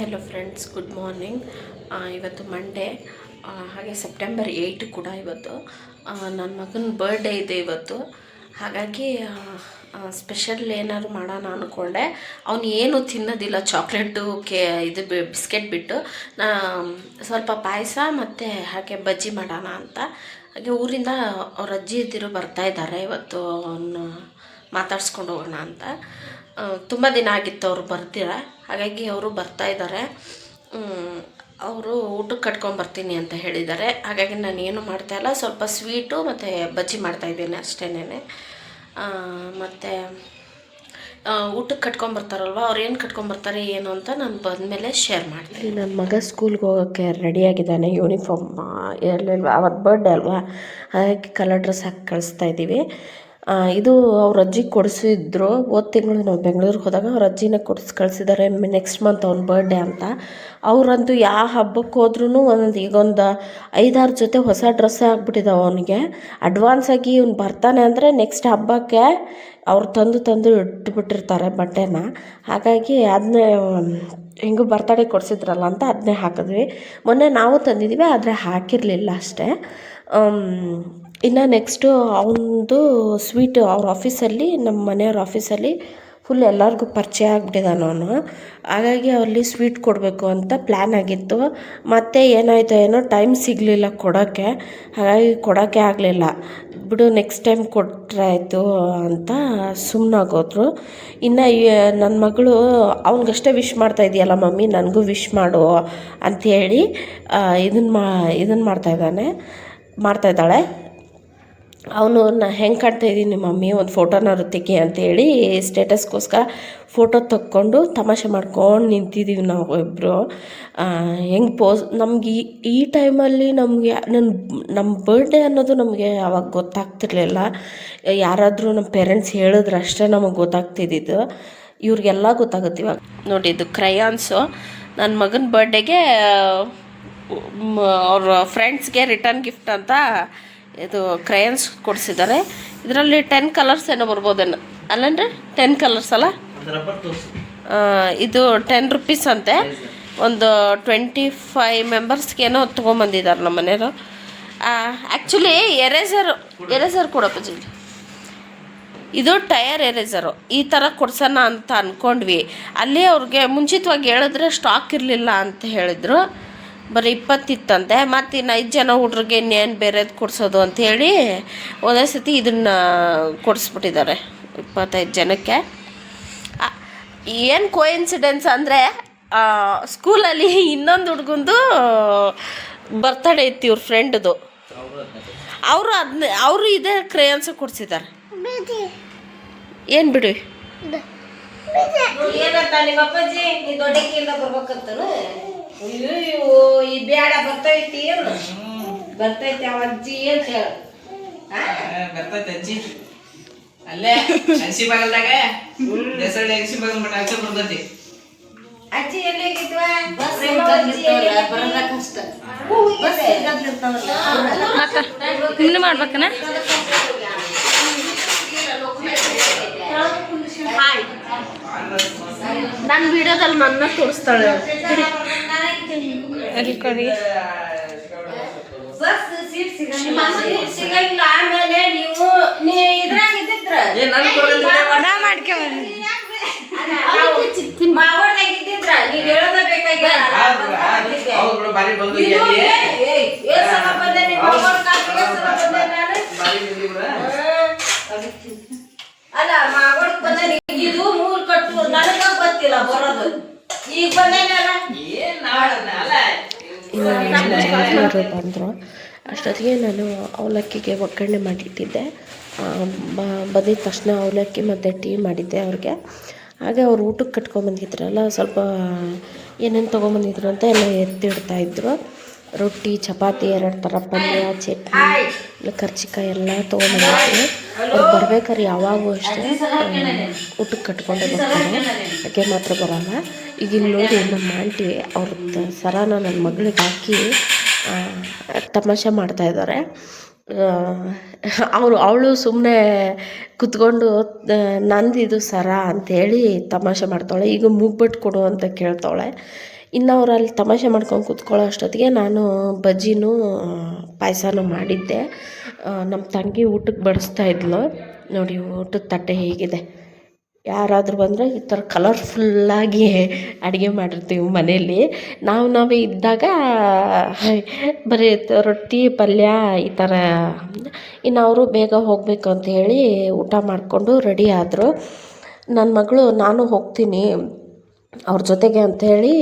Hello friends good morning ಇವತ್ತು Monday ಹಾಗೆ September eight ಕೂಡ ಇವತ್ತು. ನನ್ನ ಮಗನ ಬರ್ಡೇ ಇದೆ ಇವತ್ತು. ಹಾಗಾಗಿ ಸ್ಪೆಷಲ್ ಏನಾದ್ರು ಮಾಡೋಣ ಅಂದ್ಕೊಂಡೆ ಅವನು ಏನು ತಿನ್ನೋದಿಲ್ಲ ಚಾಕ್ಲೇಟು ಕೇ, ಇದು ಬಿಸ್ಕೆಟ್ ಬಿಟ್ಟು. ಸ್ವಲ್ಪ ಪಾಯಸ ಮತ್ತು ಹಾಗೆ ಬಜ್ಜಿ ಮಾಡೋಣ ಅಂತ. ಹಾಗೆ ಊರಿಂದ ಅವ್ರ ಅಜ್ಜಿ ಇದ್ದಿರು ಬರ್ತಾ ಇದ್ದಾರೆ ಇವತ್ತು. ಅವನು ಮಾತಾಡ್ಸ್ಕೊಂಡು ಹೋಗೋಣ ಅಂತ. ತುಂಬ ದಿನ ಆಗಿತ್ತು ಅವರು ಬರ್ತೀರ ಹಾಗಾಗಿ ಅವರು ಬರ್ತಾ ಇದ್ದಾರೆ. ಅವರು ಊಟಕ್ಕೆ ಕಟ್ಕೊಂಬರ್ತೀನಿ ಅಂತ ಹೇಳಿದ್ದಾರೆ. ಹಾಗಾಗಿ ನಾನು ಏನು ಮಾಡ್ತಾಯಿಲ್ಲ ಸ್ವಲ್ಪ ಸ್ವೀಟು ಮತ್ತು ಬಜ್ಜಿ ಮಾಡ್ತಾಯಿದ್ದೀನಿ ಅಷ್ಟೇನೆ ಮತ್ತು ಊಟಕ್ಕೆ ಕಟ್ಕೊಂಬರ್ತಾರಲ್ವ ಅವ್ರು ಏನು ಕಟ್ಕೊಂಬರ್ತಾರೆ ಏನು ಅಂತ ನಾನು ಬಂದಮೇಲೆ ಶೇರ್ ಮಾಡ್ತೀನಿ. ನನ್ನ ಮಗ ಸ್ಕೂಲ್ಗೆ ಹೋಗೋಕ್ಕೆ ರೆಡಿಯಾಗಿದ್ದಾನೆ ಯೂನಿಫಾರ್ಮ್ ಎಲ್ಲೆಲ್ವ? ಅವತ್ತು ಬರ್ಡೇ ಅಲ್ವಾ? ಹಾಗಾಗಿ ಕಲರ್ ಡ್ರೆಸ್ ಹಾಕಿ ಕಳಿಸ್ತಾ ಇದ್ದೀವಿ. ಇದು ಅವ್ರ ಅಜ್ಜಿ ಕೊಡಿಸಿದ್ರು. ಹೋದ ತಿಂಗಳು ನಾವು ಬೆಂಗಳೂರಿಗೆ ಹೋದಾಗ ಅವ್ರ ಅಜ್ಜಿನ ಕೊಡಿಸಿ ಕಳಿಸಿದ್ದಾರೆ ನೆಕ್ಸ್ಟ್ ಮಂತ್ ಅವ್ನ ಬರ್ಡೇ ಅಂತ. ಅವರಂತೂ ಯಾವ ಹಬ್ಬಕ್ಕೆ ಹೋದ್ರೂ ಒಂದೊಂದು ಈಗೊಂದು ಐದಾರು ಜೊತೆ ಹೊಸ ಡ್ರೆಸ್ಸೇ ಆಗ್ಬಿಟ್ಟಿದ್ದಾವೆ ಅವನಿಗೆ. ಅಡ್ವಾನ್ಸಾಗಿ ಇವ್ನು ಬರ್ತಾನೆ ಅಂದರೆ ನೆಕ್ಸ್ಟ್ ಹಬ್ಬಕ್ಕೆ ಅವ್ರು ತಂದು ತಂದು ಇಟ್ಬಿಟ್ಟಿರ್ತಾರೆ ಬಟ್ಟೆನ. ಹಾಗಾಗಿ ಅದನ್ನೇ ಹೆಂಗೂ ಬರ್ತಡೇ ಕೊಡಿಸಿದ್ರಲ್ಲ ಅಂತ ಅದನ್ನೇ ಹಾಕಿದ್ವಿ. ಮೊನ್ನೆ ನಾವು ತಂದಿದ್ದೀವಿ ಆದರೆ ಹಾಕಿರಲಿಲ್ಲ ಅಷ್ಟೇ. ಇನ್ನು ನೆಕ್ಸ್ಟು ಅವನದು ಸ್ವೀಟ್ ಅವ್ರ ಆಫೀಸಲ್ಲಿ ನಮ್ಮ ಮನೆಯವ್ರ ಆಫೀಸಲ್ಲಿ ಫುಲ್ ಎಲ್ಲರಿಗೂ ಪರಿಚಯ ಆಗ್ಬಿಟ್ಟಿದ್ದಾನೆ ಅವನು. ಹಾಗಾಗಿ ಅಲ್ಲಿ ಸ್ವೀಟ್ ಕೊಡಬೇಕು ಅಂತ ಪ್ಲ್ಯಾನ್ ಆಗಿತ್ತು. ಮತ್ತೆ ಏನಾಯಿತು ಏನೋ ಟೈಮ್ ಸಿಗಲಿಲ್ಲ ಕೊಡೋಕ್ಕೆ ಹಾಗಾಗಿ ಕೊಡೋಕ್ಕೆ ಆಗಲಿಲ್ಲ. ಬಿಡು ನೆಕ್ಸ್ಟ್ ಟೈಮ್ ಕೊಟ್ಟರೆ ಆಯಿತು ಅಂತ ಸುಮ್ಮನಾಗೋದ್ರು ಇನ್ನು ನನ್ನ ಮಗಳು ಅವನಿಗಷ್ಟೇ ವಿಶ್ ಮಾಡ್ತಾ ಇದೆಯಲ್ಲ ಮಮ್ಮಿ, ನನಗೂ ವಿಶ್ ಮಾಡು ಅಂಥೇಳಿ ಇದನ್ನು ಮಾ ಇದನ್ನು ಮಾಡ್ತಾಯಿದ್ದಾನೆ ಮಾಡ್ತಾಯಿದ್ದಾಳೆ ಅವನು ನಾನು ಹೆಂಗೆ ಕಾಣ್ತಾ ಇದ್ದೀನಿ ಮಮ್ಮಿ, ಒಂದು ಫೋಟೋನಾರು ತೆಗಿ ಅಂತೇಳಿ ಸ್ಟೇಟಸ್ಗೋಸ್ಕರ ಫೋಟೋ ತಕ್ಕೊಂಡು ತಮಾಷೆ ಮಾಡ್ಕೊಂಡು ನಿಂತಿದ್ದೀವಿ ನಾವು ಇಬ್ಬರು ಹೆಂಗೆ ಪೋಸ್, ನಮ್ಗೆ ಈ ಈ ಟೈಮಲ್ಲಿ ನಮಗೆ ನನ್ನ ನಮ್ಮ ಬರ್ಡೇ ಅನ್ನೋದು ನಮಗೆ ಅವಾಗ ಗೊತ್ತಾಗ್ತಿರ್ಲಿಲ್ಲ. ಯಾರಾದರೂ ನಮ್ಮ ಪೇರೆಂಟ್ಸ್ ಹೇಳಿದ್ರೆ ಅಷ್ಟೇ ನಮಗೆ ಗೊತ್ತಾಗ್ತಿದ್ದಿದ್ದು. ಇವ್ರಿಗೆಲ್ಲ ಗೊತ್ತಾಗುತ್ತೆ ಇವಾಗ. ನೋಡಿ, ಇದು ಕ್ರಯಾನ್ಸು. ನನ್ನ ಮಗನ ಬರ್ಡೇಗೆ ಅವ್ರ ಫ್ರೆಂಡ್ಸ್ಗೆ ರಿಟರ್ನ್ ಗಿಫ್ಟ್ ಅಂತ ಇದು ಕ್ರಯನ್ಸ್ ಕೊಡಿಸಿದ್ದಾರೆ. ಇದರಲ್ಲಿ ಟೆನ್ ಕಲರ್ಸ್ ಏನೋ ಬರ್ಬೋದೇನೋ. ಅಲ್ಲಂದ್ರೆ ಟೆನ್ ಕಲರ್ಸ್ ಅಲ್ಲ? ಇದು ಟೆನ್ ರುಪೀಸ್ ಅಂತೆ. ಒಂದು ಟ್ವೆಂಟಿ ಫೈವ್ ಮೆಂಬರ್ಸ್ಗೇನೋ ತೊಗೊಂಬಂದಿದ್ದಾರೆ ನಮ್ಮ ಮನೆಯವರು. ಆ್ಯಕ್ಚುಲಿ ಎರೇಸರ್ ಎರೇಸರ್ ಕೊಡಪ್ಪ ಜಿ ಇದು ಟಯರ್ ಎರೇಸರು ಈ ಥರ ಕೊಡ್ಸೋಣ ಅಂತ ಅಂದ್ಕೊಂಡ್ವಿ ಅಲ್ಲಿ ಅವ್ರಿಗೆ ಮುಂಚಿತವಾಗಿ ಹೇಳಿದ್ರೆ ಸ್ಟಾಕ್ ಇರಲಿಲ್ಲ ಅಂತ ಹೇಳಿದರು. ಬರೀ ಇಪ್ಪತ್ತಿತ್ತಂತೆ. ಮತ್ತು ಇನ್ನು ಐದು ಜನ ಹುಡ್ರಿಗೆ ಇನ್ನೇನು ಬೇರೆದು ಕೊಡಿಸೋದು ಅಂಥೇಳಿ ಒಂದೇ ಸತಿ ಇದನ್ನು ಕೊಡಿಸ್ಬಿಟ್ಟಿದ್ದಾರೆ ಇಪ್ಪತ್ತೈದು ಜನಕ್ಕೆ. ಏನು ಕೋಇನ್ಸಿಡೆನ್ಸ್ ಅಂದರೆ ಸ್ಕೂಲಲ್ಲಿ ಇನ್ನೊಂದು ಹುಡುಗಂದು ಬರ್ತಡೇ ಇತ್ತು ಇವ್ರ ಫ್ರೆಂಡ್ದು ಅವರು ಅದನ್ನ ಅವರು ಇದೇ ಕ್ರೇಯನ್ಸ್ ಕೊಡ್ಸಿದ್ದಾರೆ. ಏನು ಬಿಡಿ. ಏನಂತ ನಿಮ್ಮ ಅಪ್ಪಾಜಿ, ನೀ ಬರ್ಬೇಕಂತನು? ಅಯ್ಯೋ ಈ ಬೇಡ ಬರ್ತೈತಿ ಏನು? ಬರ್ತೈತಿ ಅವ ಅಜ್ಜಿ ಅಂತ ಹೇಳ. ಬರ್ತೈತೆ ಅಜ್ಜಿ. ಅಲ್ಲೇ ಹಸಿ ಬಗಲ್ದಾಗ ಹೆಸರು ಅನ್ಸಿ ಬಗಲ್ ಮಟ್ಟ ಅಜ್ಜ ಬರ್ತೈತಿ ಅಜ್ಜಿ ಎಲ್ಲಿ ಹೋಗಿದ್ವ? ಬರೋದ ಕಷ್ಟ. ಮತ್ತೆ ನಿಮ್ದು ಮಾಡ್ಬೇಕನ? ನನ್ನ ವಿಡಿಯೋದಲ್ಲಿ ನನ್ನ ತೋರಿಸ್ತಾಳೆ ಎಲ್ಲಿ ಕೊಡಿ ಬಸ್ ಸೀಟ್ ಸಿಗಂಗಿಲ್ಲ ಆಮೇಲೆ ನೀವು ನೀ ಇದ್ರಾಗ ಇದ್ದಿದ್ರ ಏ ನನ್ ಕೊಡೋದಿಲ್ಲ ನಾ ಮಾಡ್ಕೊಂಬಂದು ಮಾವಡ್ದಾಗ ಇದ್ದಿದ್ರ ನೀವ್ ಹೇಳೋದ ಬೇಕಾಗಿಲ್ಲ ಬರೋದು. ಈಗ ಬಂದರು? ಅಷ್ಟೊತ್ತಿಗೆ ನಾನು ಅವಲಕ್ಕಿಗೆ ಒಗ್ಗರಣೆ ಮಾಡಿಟ್ಟಿದ್ದೆ. ಬದಿದ ತಕ್ಷಣ ಅವಲಕ್ಕಿ ಮತ್ತು ಟೀ ಮಾಡಿದ್ದೆ ಅವ್ರಿಗೆ. ಹಾಗೆ ಅವ್ರು ಊಟಕ್ಕೆ ಕಟ್ಕೊಂಬಂದಿದ್ರಲ್ಲ ಸ್ವಲ್ಪ ಏನೇನು ತೊಗೊಂಬಂದಿದ್ರು ಅಂತ ಎಲ್ಲ ಎತ್ತಿಡ್ತಾ ಇದ್ರು. ರೊಟ್ಟಿ ಚಪಾತಿ ಎರಡು ಥರ ಪಲ್ಯ ಚಟ್ನಿ ಕರ್ಜಿಕಾಯಿ ಎಲ್ಲ ತೊಗೊಂಬಂದಿದ್ರು ಅವ್ರು ಬರ್ಬೇಕಾದ್ರೆ ಯಾವಾಗೂ ಅಷ್ಟೇ ಊಟಕ್ಕೆ ಕಟ್ಕೊಂಡೇ ಬರ್ತಾರೆ ಅದಕ್ಕೆ ಮಾತ್ರ ಬರೋಲ್ಲ. ಈಗ ಇಲ್ಲಿ ನೋಡಿ ನಮ್ಮ ಆಂಟಿ ಅವ್ರದ್ದು ಸರಾನ ನನ್ನ ಮಗಳಿಗೆ ಹಾಕಿ ತಮಾಷೆ ಮಾಡ್ತಾ ಇದ್ದಾರೆ. ಅವರು ಅವಳು ಸುಮ್ಮನೆ ಕುತ್ಕೊಂಡು ನಂದಿದು ಸರ ಅಂಥೇಳಿ ತಮಾಷೆ ಮಾಡ್ತಾಳೆ. ಈಗ ಮುಗ್ಬಿಟ್ಟು ಕೊಡು ಅಂತ ಕೇಳ್ತಾಳೆ. ಇನ್ನು ಅವ್ರು ಅಲ್ಲಿ ತಮಾಷೆ ಮಾಡ್ಕೊಂಡು ಕೂತ್ಕೊಳ್ಳೋ ಅಷ್ಟೊತ್ತಿಗೆ ನಾನು ಬಜ್ಜಿನೂ ಪಾಯಸನೂ ಮಾಡಿದ್ದೆ. ನಮ್ಮ ತಂಗಿ ಊಟಕ್ಕೆ ಬಡಿಸ್ತಾ ಇದ್ಲು. ನೋಡಿ ಊಟದ ತಟ್ಟೆ ಹೇಗಿದೆ. ಯಾರಾದರೂ ಬಂದರೆ ಈ ಥರ ಕಲರ್ಫುಲ್ಲಾಗಿ ಅಡುಗೆ ಮಾಡಿರ್ತೀವಿ ಮನೆಯಲ್ಲಿ. ನಾವು ನಾವೇ ಇದ್ದಾಗ ಬರೀ ರೊಟ್ಟಿ, ಪಲ್ಯ ಈ ಥರ. ಇನ್ನು ಅವರು ಬೇಗ ಹೋಗಬೇಕು ಅಂತ ಹೇಳಿ ಊಟ ಮಾಡಿಕೊಂಡು ರೆಡಿ ಆದರು. ನನ್ನ ಮಗಳು, ನಾನು ಹೋಗ್ತೀನಿ. ಅವ್ರ ಜೊತೆಗೆ ಅಂಥೇಳಿ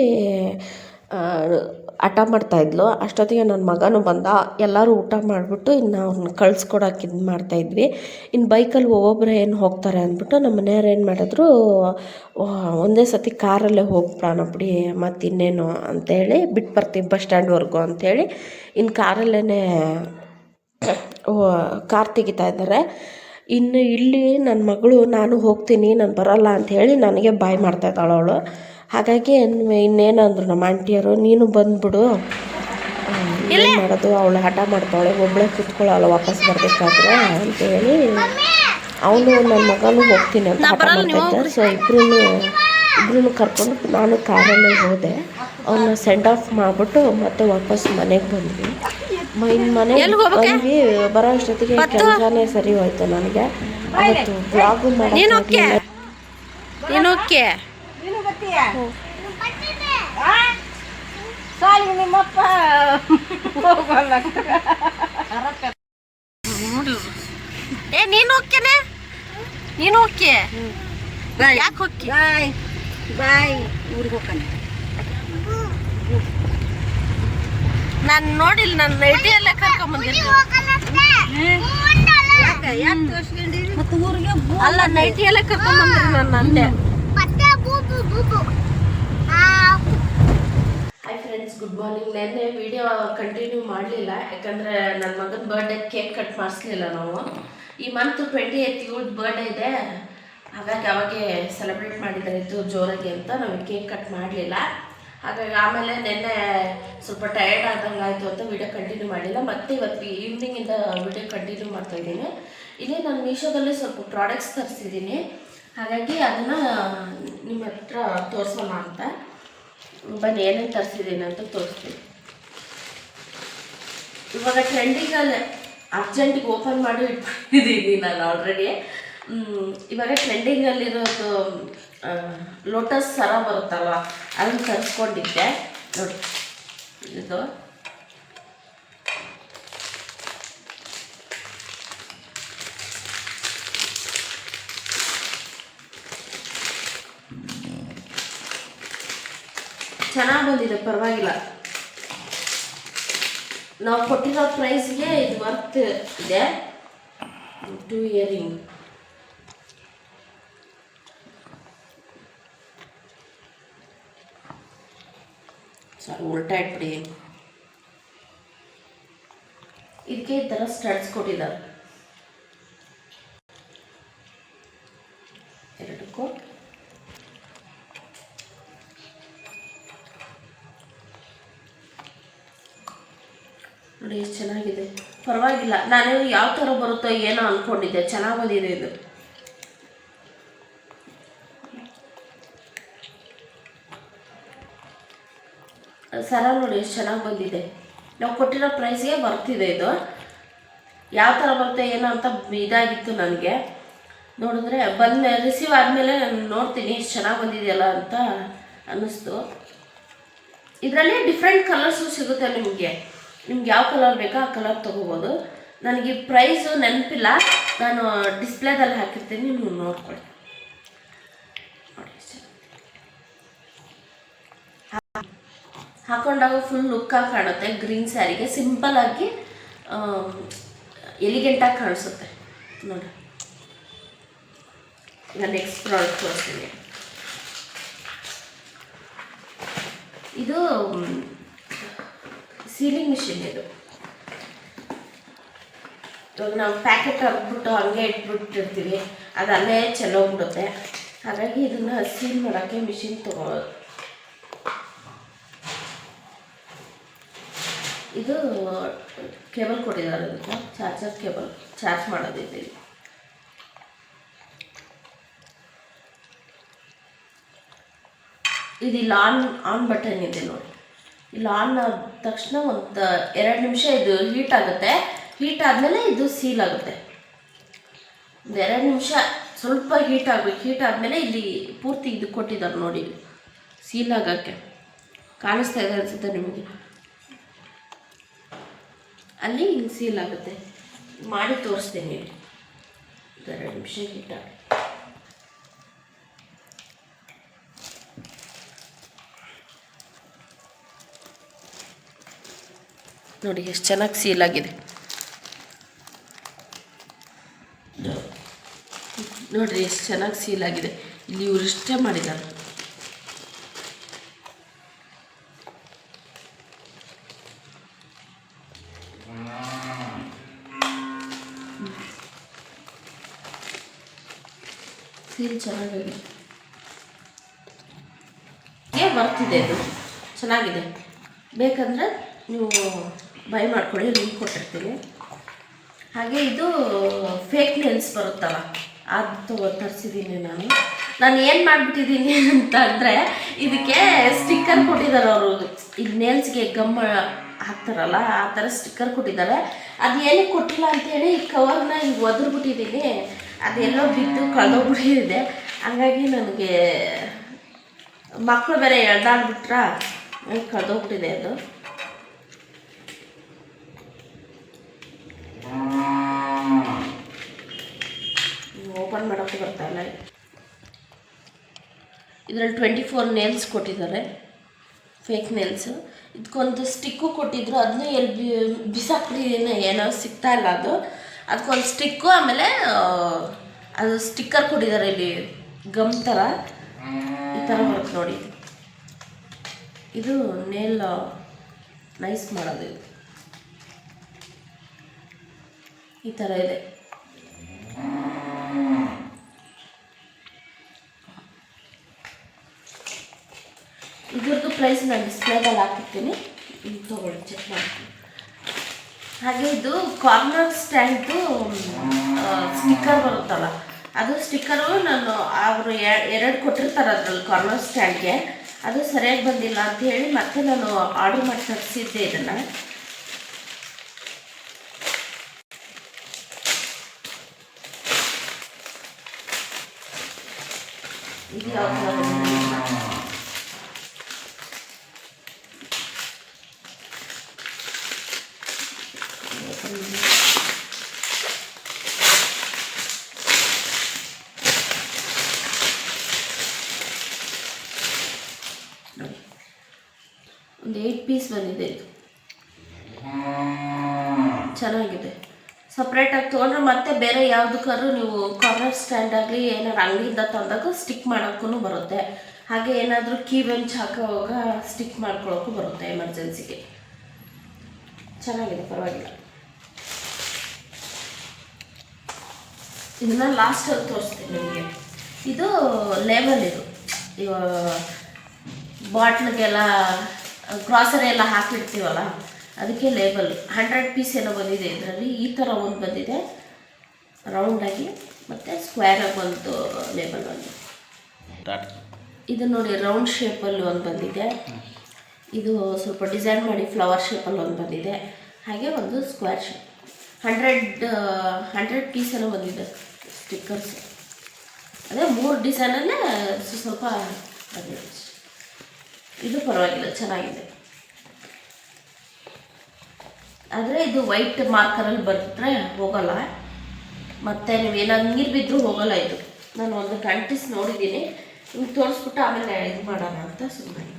ಹಠ ಮಾಡ್ತಾಯಿದ್ಲು ಅಷ್ಟೊತ್ತಿಗೆ ನನ್ನ ಮಗನೂ ಬಂದ, ಎಲ್ಲರೂ ಊಟ ಮಾಡಿಬಿಟ್ಟು ಇನ್ನು ಅವ್ರನ್ನ ಕಳ್ಸ್ಕೊಡಕ್ಕೆ ಇದು ಮಾಡ್ತಾಯಿದ್ವಿ ಇನ್ನು ಬೈಕಲ್ಲಿ ಒಬ್ಬೊಬ್ಬರು ಏನು ಹೋಗ್ತಾರೆ ಅಂದ್ಬಿಟ್ಟು ನಮ್ಮ ಮನೆಯವ್ರು ಏನು ಮಾಡಿದ್ರು ಒಂದೇ ಸತಿ ಕಾರಲ್ಲೇ ಹೋಗ್ಬಿಡೋಣ ಬಿಡಿ, ಮತ್ತು ಇನ್ನೇನು? ಅಂತೇಳಿ ಬಿಟ್ಟು ಬರ್ತೀವಿ ಬಸ್ ಸ್ಟ್ಯಾಂಡ್ವರೆಗೂ ಅಂಥೇಳಿ ಇನ್ನು ಕಾರಲ್ಲೇ ಕಾರ್ ತೆಗಿತಾ ಇದ್ದಾರೆ. ಇನ್ನು ಇಲ್ಲಿ ನನ್ನ ಮಗಳು ನಾನು ಹೋಗ್ತೀನಿ ನಾನು ಬರಲ್ಲ ಅಂತ ಹೇಳಿ ನನಗೆ ಬಾಯ್ ಮಾಡ್ತಾ ಇದ್ದಾಳೆ ಅವಳು. ಹಾಗಾಗಿ ಇನ್ನೇನು ಅಂದರು ನಮ್ಮ ಆಂಟಿಯರು ನೀನು ಬಂದ್ಬಿಡು. ಏನು ಮಾಡೋದು? ಅವಳು ಹಠ ಮಾಡ್ತಾಳೆ ಒಬ್ಬಳೇ ಕೂತ್ಕೊಳ್ಳಲ್ಲ ವಾಪಸ್ ಬರಬೇಕಾದ್ರೆ ಅಂತ ಹೇಳಿ. ಅವನು ನನ್ನ ಮಗನೂ ಹೋಗ್ತೀನಿ ಅಂತ ಹಠ ಮಾಡ್ತಾ ಇದ್ದ. ಸೊ ಇಬ್ರು ಇಬ್ರು ಕರ್ಕೊಂಡು ನಾನು ಕಾರಲ್ಲೇ ಹೋದೆ. ಅವನ್ನ ಸೆಂಡ್ ಆಫ್ ಮಾಡಿಬಿಟ್ಟು ಮತ್ತೆ ವಾಪಸ್ ಮನೆಗೆ ಬಂದ್ವಿ. ಇನ್ನು ಮನೆಗೆ ಬಂದ್ವಿ ಬರೋ ಅಷ್ಟೊತ್ತಿಗೆ ಕೆಲಸನೇ ಸರಿ ಹೋಯ್ತು ನನಗೆ. ಅವತ್ತು ಬ್ಲಾಗು ಮಾಡೋಕ್ಕೆ ನಿಮ್ಮಪ್ಪ ಏ ನೀನು ಹೋಗ್ತೇನೆ ನೀನು ಓಕೆ ಯಾಕೆ ಹೋಗ್ತಿ ಬಾಯ್ ಊರಿಗೆ ಹೋಗ್ತಾನೆ. ನಾನು ನೋಡಿಲ್ಲ ನಾನು ನೈಟಿ ಎಲ್ಲ ಕರ್ಕೊಂಬಂದಿದ್ದೆ ಯಾಕೆ ತೋರ್ಸ್ಕೊಂಡಿರಿ ಮತ್ತೆ ಊರಿಗೆ ಅಲ್ಲ ನೈಟಿಯಲ್ಲೇ ಎಲ್ಲ ಕರ್ಕೊಂಬಂದ್ರಿ ನನ್ನ ಅಂದೆ. ಹಾಯ್ ಫ್ರೆಂಡ್ಸ್ ಗುಡ್ ಮಾರ್ನಿಂಗ್ ನೆನ್ನೆ ವಿಡಿಯೋ ಕಂಟಿನ್ಯೂ ಮಾಡಲಿಲ್ಲ ಯಾಕಂದರೆ ನನ್ನ ಮಗನ ಬರ್ಡೇ ಕೇಕ್ ಕಟ್ ಮಾಡಿಸ್ಲಿಲ್ಲ ನಾವು. ಈ ಮಂತ್ ಟ್ವೆಂಟಿ ಏತ್ ಇವಳು ಬರ್ಡೇ ಇದೆ. ಹಾಗಾಗಿ ಅವಾಗೆ ಸೆಲೆಬ್ರೇಟ್ ಮಾಡಿದ್ದಾರೆ ಇತ್ತು ಜೋರಾಗಿ ಅಂತ ನಾವು ಕೇಕ್ ಕಟ್ ಮಾಡಲಿಲ್ಲ. ಹಾಗಾಗಿ ಆಮೇಲೆ ನಿನ್ನೆ ಸ್ವಲ್ಪ ಟಯರ್ಡ್ ಆದಂಗೆ ಆಯಿತು ಅಂತ ವಿಡಿಯೋ ಕಂಟಿನ್ಯೂ ಮಾಡಿಲ್ಲ. ಮತ್ತೆ ಇವತ್ತು ಈವ್ನಿಂಗಿಂದ ವಿಡಿಯೋ ಕಂಟಿನ್ಯೂ ಮಾಡ್ತಾ ಇದ್ದೀನಿ. ಇಲ್ಲಿ ನಾನು ಮೀಶೋದಲ್ಲಿ ಸ್ವಲ್ಪ ಪ್ರಾಡಕ್ಟ್ಸ್ ತರಿಸಿದ್ದೀನಿ. ಹಾಗಾಗಿ ಅದನ್ನು ನಿಮ್ಮ ಹತ್ರ ತೋರಿಸೋಣ ಅಂತ. ಬನ್ನಿ, ಏನೇನು ತರಿಸಿದ್ದೀನಿ ಅಂತ ತೋರಿಸ್ತೀನಿ. ಇವಾಗ ಟ್ರೆಂಡಿಗಲ್ಲೇ ಅರ್ಜೆಂಟಿಗೆ ಓಪನ್ ಮಾಡಿ ಇಟ್ಬಿಟ್ಟಿದ್ದೀನಿ ನಾನು ಆಲ್ರೆಡಿ ಇವಾಗ ಟ್ರೆಂಡಿಂಗಲ್ಲಿರೋದು ಲೋಟಸ್ ಸರ ಬರುತ್ತಲ್ವ, ಅದನ್ನು ತರಿಸ್ಕೊಂಡಿದ್ದೆ. ನೋಡಿ, ಇದು. ಚೆನ್ನಾಗಿ ಬಂದಿದೆ, ಪರವಾಗಿಲ್ಲ. ನಾವು ಕೊಟ್ಟಿರೋ ಪ್ರೈಸ್ಗೆ ಇದು ವರ್ತ್ ಇದೆ. ಟೂ ಇಯರಿಂಗ್ ಉಲ್ಟಾ ಇಟ್ಬಿಡಿ. ಇದಕ್ಕೆ ಈ ಥರ ಸ್ಟಡ್ಸ್ ಕೊಟ್ಟಿದ್ದಾರೆ. ಎರಡಕ್ಕೂ ನೋಡಿ, ಎಷ್ಟು ಚೆನ್ನಾಗಿದೆ. ಪರವಾಗಿಲ್ಲ ನಾನು ಯಾವ ಥರ ಬರುತ್ತೋ ಏನೋ ಅಂದ್ಕೊಂಡಿದ್ದೆ ಚೆನ್ನಾಗಿ ಬಂದಿದೆ ಇದು. ಸರ ನೋಡಿ ಎಷ್ಟು ಚೆನ್ನಾಗಿ ಬಂದಿದೆ. ನಾವು ಕೊಟ್ಟಿರೋ ಪ್ರೈಸ್ಗೆ ಬರ್ತಿದೆ ಇದು. ಯಾವ ಥರ ಬರುತ್ತೆ, ಏನೋ ಅಂತ ಇದಾಗಿತ್ತು ನನಗೆ. ನೋಡಿದ್ರೆ ಬಂದ ರಿಸೀವ್ ಆದಮೇಲೆ ನಾನು ನೋಡ್ತೀನಿ ಎಷ್ಟು ಚೆನ್ನಾಗಿ ಬಂದಿದೆಯಲ್ಲ ಅಂತ ಅನ್ನಿಸ್ತು. ಇದರಲ್ಲಿ ಡಿಫ್ರೆಂಟ್ ಕಲರ್ಸು ಸಿಗುತ್ತೆ ನಿಮಗೆ. ನಿಮ್ಗೆ ಯಾವ ಕಲರ್ ಬೇಕೋ ಆ ಕಲರ್ ತೊಗೋಬೋದು. ನನಗೆ ಪ್ರೈಸು ನೆನಪಿಲ್ಲ. ನಾನು ಡಿಸ್ಪ್ಲೇದಲ್ಲಿ ಹಾಕಿರ್ತೀನಿ, ನೀವು ನೋಡ್ಕೊಳ್ಳಿ ನೋಡಿ ಎಷ್ಟು ಚೆನ್ನಾಗಿದೆ. ಹಾಕೊಂಡಾಗ ಫುಲ್ ಲುಕ್ಕಾಗಿ ಕಾಣುತ್ತೆ. ಗ್ರೀನ್ ಸ್ಯಾರಿಗೆ ಸಿಂಪಲ್ಲಾಗಿ ಎಲಿಗೆಂಟಾಗಿ ಕಾಣಿಸುತ್ತೆ. ನೋಡಿ. ನಾನು ನೆಕ್ಸ್ಟ್ ಪ್ರಾಡಕ್ಟ್ ತೋರಿಸ್ತೀನಿ. ಇದು ಸೀಲಿಂಗ್ ಮಿಷಿನ್ ಇದು. ಇವಾಗ ನಾವು ಪ್ಯಾಕೆಟ್ ಹಾಕ್ಬಿಟ್ಟು ಹಂಗೆ ಇಟ್ಬಿಟ್ಟಿರ್ತೀವಿ. ಅದು ಅಲ್ಲೇ ಚೆಲ್ಲೋಗ್ಬಿಡುತ್ತೆ. ಹಾಗಾಗಿ ಇದನ್ನು ಸೀಲ್ ಮಾಡೋಕ್ಕೆ ಮಿಷಿನ್ ತಗೊಳ್ಳೋದು ಇದು, ಕೇಬಲ್ ಕೊಟ್ಟಿದ್ದಾರೆ ಅದಕ್ಕೆ. ಚಾರ್ಜರ್ ಕೇಬಲ್, ಚಾರ್ಜ್ ಮಾಡೋದಿದೆ ಇದು ಇಲ್ಲಿ ಆನ್ ಆನ್ ಬಟನ್ ಇದೆ ನೋಡಿ. ಇಲ್ಲಿ ಆನ್ ಆದ ತಕ್ಷಣ ಒಂದು ಎರಡು ನಿಮಿಷ ಇದು ಹೀಟ್ ಆಗುತ್ತೆ. ಹೀಟ್ ಆದಮೇಲೆ ಇದು ಸೀಲ್ ಆಗುತ್ತೆ. ಒಂದು ಎರಡು ನಿಮಿಷ ಸ್ವಲ್ಪ ಹೀಟ್ ಆಗಬೇಕು. ಹೀಟ್ ಆದಮೇಲೆ ಇಲ್ಲಿ ಪೂರ್ತಿ ಇದು ಕೊಟ್ಟಿದ್ದಾರೆ ನೋಡಿ. ಸೀಲ್ ಆಗೋಕ್ಕೆ. ಕಾಣಿಸ್ತಾ ಇದೆ ಅನಿಸುತ್ತೆ ನಿಮಗೆ? ಅಲ್ಲಿ ಹಿಂಗೆ ಸೀಲ್ ಆಗುತ್ತೆ. ಮಾಡಿ ತೋರಿಸ್ತೀನಿ. ಎರಡು ನಿಮಿಷ ಗಿಟ್ಟ ನೋಡಿ ಎಷ್ಟು ಚೆನ್ನಾಗಿ ಸೀಲ್ ಆಗಿದೆ. ನೋಡ್ರಿ ಎಷ್ಟು ಚೆನ್ನಾಗಿ ಸೀಲ್ ಆಗಿದೆ. ಇಲ್ಲಿ ಇವರು ಇಷ್ಟೇ ಮಾಡಿದ್ದಾರೆ. ಚೆನ್ನಾಗಿದೆ. ಏ ಬರ್ತಿದೆ ಅದು ಚೆನ್ನಾಗಿದೆ. ಬೇಕಂದ್ರೆ ನೀವು ಬೈ ಮಾಡ್ಕೊಳ್ಳಿ ಲಿಂಕ್ ಕೊಟ್ಟಿರ್ತೀನಿ. ಹಾಗೆ ಇದು ಫೇಕ್ ನೆಲ್ಸ್ ಬರುತ್ತಲ್ಲ, ಅದು ತಗೋ ತರಿಸಿದ್ದೀನಿ ನಾನು. ನಾನು ಏನು ಮಾಡಿಬಿಟ್ಟಿದ್ದೀನಿ ಅಂತ ಅಂದರೆ, ಇದಕ್ಕೆ ಸ್ಟಿಕ್ಕರ್ ಕೊಟ್ಟಿದ್ದಾರೆ ಅವರು. ಈಗ ನೇಲ್ಸ್ಗೆ ಗಮ್ ಹಾಕ್ತಾರಲ್ಲ, ಆ ಥರ ಸ್ಟಿಕ್ಕರ್ ಕೊಟ್ಟಿದ್ದಾರೆ. ಅದು ಏನಕ್ಕೆ ಕೊಟ್ಟಿಲ್ಲ ಅಂತೇಳಿ ಈ ಕವರ್ನ ಈಗ ಒದ್ರುಬಿಟ್ಟಿದ್ದೀನಿ. ಅದೆಲ್ಲೋ ಬಿದ್ದು ಕಳೆದೋಗ್ಬಿಟ್ಟಿದೆ ಹಂಗಾಗಿ ನನಗೆ ಮಕ್ಕಳು ಬೇರೆ ಎಳ್ದಾಡ್ಬಿಟ್ರ ಕಳೆದೋಗ್ಬಿಟ್ಟಿದೆ ಅದು. ಓಪನ್ ಮಾಡೋಕೆ ಬರ್ತಾ ಇಲ್ಲ. ಇದರಲ್ಲಿ ಟ್ವೆಂಟಿ ಫೋರ್ ನೇಲ್ಸ್ ಕೊಟ್ಟಿದ್ದಾರೆ. ಫೇಕ್ ನೇಲ್ಸು ಇದಕ್ಕೊಂದು ಸ್ಟಿಕ್ಕು ಕೊಟ್ಟಿದ್ರು ಅದನ್ನ ಎಲ್ಲಿ ಬಿ ಬಿಸಾಕ್ಬಿಟ್ಟಿದ್ದೀನಿ ಏನೋ ಸಿಗ್ತಾ ಇಲ್ಲ ಅದು. ಅದಕ್ಕೊಂದು ಸ್ಟಿಕ್ಕು ಆಮೇಲೆ ಅದು ಸ್ಟಿಕ್ಕರ್ ಕೊಟ್ಟಿದ್ದಾರೆ ಇಲ್ಲಿ ಗಮ್ ಥರ ಈ ಥರ ಬರುತ್ತೆ ನೋಡಿ. ಇದು ನೇಲ್ ನೈಸ್ ಮಾಡೋದು ಇದು. ಈ ಥರ ಇದೆ. ಇದ್ರದ್ದು ಪ್ರೈಸ್ ನಾನು ಡಿಸ್ಪ್ಲೇದಲ್ಲಿ ಹಾಕಿರ್ತೀನಿ. ತೊಗೊಳ್ಳಿ ಚೆಕ್ ಮಾಡ್ತೀನಿ. ಹಾಗೆ ಇದು ಕಾರ್ನರ್ ಸ್ಟ್ಯಾಂಡ್ದು ಸ್ಟಿಕ್ಕರ್ ಬರುತ್ತಲ್ಲ. ಅದು ಸ್ಟಿಕ್ಕರು ನಾನು ಅವರು ಎರಡು ಕೊಟ್ಟಿರ್ತಾರೆ ಅದ್ರಲ್ಲಿ ಕಾರ್ನರ್ ಸ್ಟ್ಯಾಂಡ್ಗೆ ಅದು ಸರಿಯಾಗಿ ಬಂದಿಲ್ಲ ಅಂತ ಹೇಳಿ ಮತ್ತೆ ನಾನು ಆರ್ಡರ್ ಮಾಡಿ ತರಿಸಿದ್ದೆ ಇದನ್ನು. ಇದು ಯಾವ ಥರ ಬಂದಿದೆ ಅಂತ. ಒಂದು ಏಯ್ಟ್ ಪೀಸ್ ಬಂದಿದೆ ಚೆನ್ನಾಗಿದೆ. ಸಪ್ರೇಟಾಗಿ ತೊಗೊಂಡ್ರೆ ಮತ್ತೆ ಬೇರೆ ಯಾವುದಕ್ಕಾದ್ರೂ ನೀವು ಕಾರ್ನರ್ ಸ್ಟ್ಯಾಂಡ್ ಆಗಲಿ ಏನಾದ್ರು ಅಂಗಡಿಯಿಂದ ತಂದಾಗ ಸ್ಟಿಕ್ ಮಾಡೋಕ್ಕೂ ಬರುತ್ತೆ. ಹಾಗೆ ಏನಾದರೂ ಕೀ ಬೆಂಚ್ ಹಾಕೋವಾಗ ಸ್ಟಿಕ್ ಮಾಡ್ಕೊಳ್ಳೋಕ್ಕೂ ಬರುತ್ತೆ ಎಮರ್ಜೆನ್ಸಿಗೆ ಚೆನ್ನಾಗಿದೆ, ಪರವಾಗಿಲ್ಲ. ಇದನ್ನ ಲಾಸ್ಟಲ್ಲಿ ತೋರಿಸ್ತೀನಿ ನಿಮಗೆ. ಇದು ಲೇಬಲ್ ಇದು. ಬಾಟ್ಲಿಗೆಲ್ಲ ಗ್ರಾಸರಿ ಎಲ್ಲ ಹಾಕಿರ್ತೀವಲ್ಲ, ಅದಕ್ಕೆ ಲೇಬಲ್ ಹಂಡ್ರೆಡ್ ಪೀಸ್ ಏನೋ ಬಂದಿದೆ ಇದರಲ್ಲಿ. ಈ ಥರ ಒಂದು ಬಂದಿದೆ. ರೌಂಡಾಗಿ ಮತ್ತು ಸ್ಕ್ವೇರಾಗಿ ಒಂದು ಲೇಬಲ್ ಒಂದು ಇದು ನೋಡಿ ರೌಂಡ್ ಶೇಪಲ್ಲಿ ಒಂದು ಬಂದಿದೆ. ಇದು ಸ್ವಲ್ಪ ಡಿಸೈನ್ ಮಾಡಿ ಫ್ಲವರ್ ಶೇಪಲ್ಲಿ ಒಂದು ಬಂದಿದೆ. ಹಾಗೆ ಒಂದು square shape hundred hundred piece ಏನೋ ಬಂದಿದೆ. ಸ್ಟಿಕ್ಕರ್ಸ್ ಅದೇ ಮೂರು ಡಿಸೈನಲ್ಲೇ ಸ್ವ- ಸ್ವಲ್ಪ. ಇದು ಪರವಾಗಿಲ್ಲ, ಚೆನ್ನಾಗಿದೆ. ಆದರೆ ಇದು ವೈಟ್ ಮಾರ್ಕರಲ್ಲಿ ಬರ್ತರೆ ಹೋಗಲ್ಲ. ಮತ್ತು ನೀವು ಏನಾದ್ರು ನೀರು ಬಿದ್ದರೂ ಹೋಗಲ್ಲ ಇದು. ನಾನು ಒಂದು ಕಂಟಿಸ್ ನೋಡಿದ್ದೀನಿ. ನಿಮ್ಗೆ ತೋರಿಸ್ಬಿಟ್ಟು ಆಮೇಲೆ ಇದು ಮಾಡೋಣ ಅಂತ ಸುಮ್ಮನೆ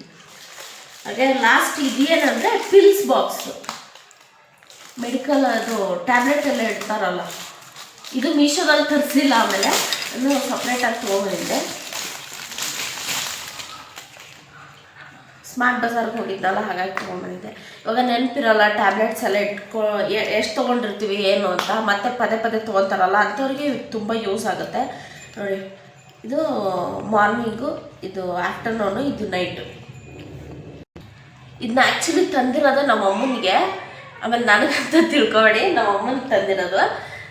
ಹಾಗೆ ಲಾಸ್ಟ್ ಇದೇನಂದರೆ ಪಿಲ್ಸ್ ಬಾಕ್ಸು ಮೆಡಿಕಲ್ ಅದು ಟ್ಯಾಬ್ಲೆಟ್ ಎಲ್ಲ ಇಡ್ತಾರಲ್ಲ. ಇದು ಮೀಶೋದಲ್ಲಿ ತರಿಸಲಿಲ್ಲ ಆಮೇಲೆ. ಅದು ಸಪ್ರೇಟಾಗಿ ತೊಗೊಂಡಿದ್ದೆ ಸ್ಮಾರ್ಟ್ ಬಜಾರ್ಗೆ ಹೋಗಿದ್ದಲ್ಲ, ಹಾಗಾಗಿ ತೊಗೊಂಡ್ಬಂದಿದ್ದೆ ಇವಾಗ ನೆನಪಿರಲ್ಲ ಟ್ಯಾಬ್ಲೆಟ್ಸ್ ಎಲ್ಲ ಇಟ್ಕೊ ಎಷ್ಟು ತೊಗೊಂಡಿರ್ತೀವಿ, ಏನು ಅಂತ. ಮತ್ತೆ ಪದೇ ಪದೇ ತೊಗೊತಾರಲ್ಲ, ಅಂಥವ್ರಿಗೆ ತುಂಬ ಯೂಸ್ ಆಗುತ್ತೆ. ನೋಡಿ, ಇದು ಮಾರ್ನಿಂಗು ಇದು ಆಫ್ಟರ್ನೂನು ಇದು ನೈಟು ಇದನ್ನ ಆ್ಯಕ್ಚುಲಿ ತಂದಿರೋದು ನಮ್ಮ ಅಮ್ಮನಿಗೆ ಆಮೇಲೆ ನನಗಂತ ತಿಳ್ಕೊಬೇಡಿ ನಮ್ಮ ಅಮ್ಮನಿಗೆ ತಂದಿರೋದು.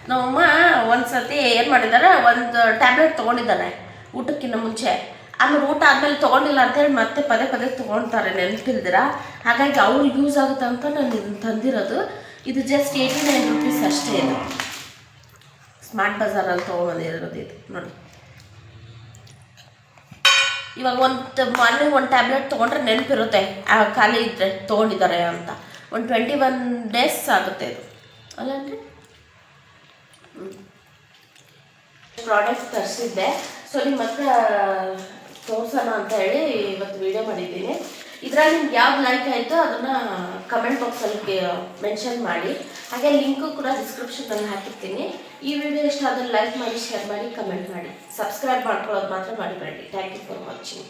ನಮ್ಮಮ್ಮ ಒಂದು ಸತಿ ಏನು ಮಾಡಿದ್ದಾರೆ ಒಂದು ಟ್ಯಾಬ್ಲೆಟ್ ತೊಗೊಂಡಿದ್ದಾರೆ ಊಟಕ್ಕಿಂತ ಮುಂಚೆ. ಆಮೇಲೆ ಊಟ ಆದಮೇಲೆ ತೊಗೊಂಡಿಲ್ಲ ಅಂತೇಳಿ ಮತ್ತೆ ಪದೇ ಪದೇ ತೊಗೊಳ್ತಾರೆ ನೆನಪಿಲ್ದಿರ? ಹಾಗಾಗಿ ಅವ್ರಿಗೆ ಯೂಸ್ ಆಗುತ್ತೆ ಅಂತ ನಾನು ತಂದಿರೋದು. ಇದು ಜಸ್ಟ್ ಏಯ್ಟಿ ನೈನ್ ರುಪೀಸ್ ಅಷ್ಟೇ ಇದು. ಸ್ಮಾರ್ಟ್ ಬಜಾರಲ್ಲಿ ತೊಗೊಂಬಂದಿರೋದು ಇದು, ನೋಡಿ. ಇವಾಗ ಒಂದು ಮೊನ್ನೆ ಒಂದು ಟ್ಯಾಬ್ಲೆಟ್ ತೊಗೊಂಡ್ರೆ ನೆನಪಿರುತ್ತೆ, ಆ ಖಾಲಿ ಇದ್ದರೆ ತೊಗೊಂಡಿದ್ದಾರೆ ಅಂತ. ಒಂದು ಟ್ವೆಂಟಿ ಒನ್ ಡೇಸ್ ಆಗುತ್ತೆ ಇದು. ಅಲ್ಲಂದ್ರೆ ಪ್ರಾಡಕ್ಟ್ ತರಿಸಿದ್ದೆ. ಸೊ ನಿಮ್ಮ ಹತ್ರ ತೋರಿಸೋಣ ಅಂತ ಹೇಳಿ ಇವತ್ತು ವಿಡಿಯೋ ಮಾಡಿದ್ದೀನಿ. ಇದರಲ್ಲಿ ನಿಮ್ಗೆ ಯಾವ್ದು ಲೈಕ್ ಆಯಿತು ಅದನ್ನು ಕಮೆಂಟ್ ಬಾಕ್ಸಲ್ಲಿ ಮೆನ್ಷನ್ ಮಾಡಿ. ಹಾಗೆ ಲಿಂಕು ಕೂಡ ಡಿಸ್ಕ್ರಿಪ್ಷನಲ್ಲಿ ಹಾಕಿರ್ತೀನಿ. ಈ ವಿಡಿಯೋ ಇಷ್ಟ ಆದರೆ ಲೈಕ್ ಮಾಡಿ ಶೇರ್ ಮಾಡಿ ಕಮೆಂಟ್ ಮಾಡಿ. ಸಬ್ಸ್ಕ್ರೈಬ್ ಮಾಡ್ಕೊಳ್ಳೋದು ಮಾತ್ರ ಮಾಡಬೇಡಿ ಥ್ಯಾಂಕ್ ಯು ಫಾರ್ ವಾಚಿಂಗ್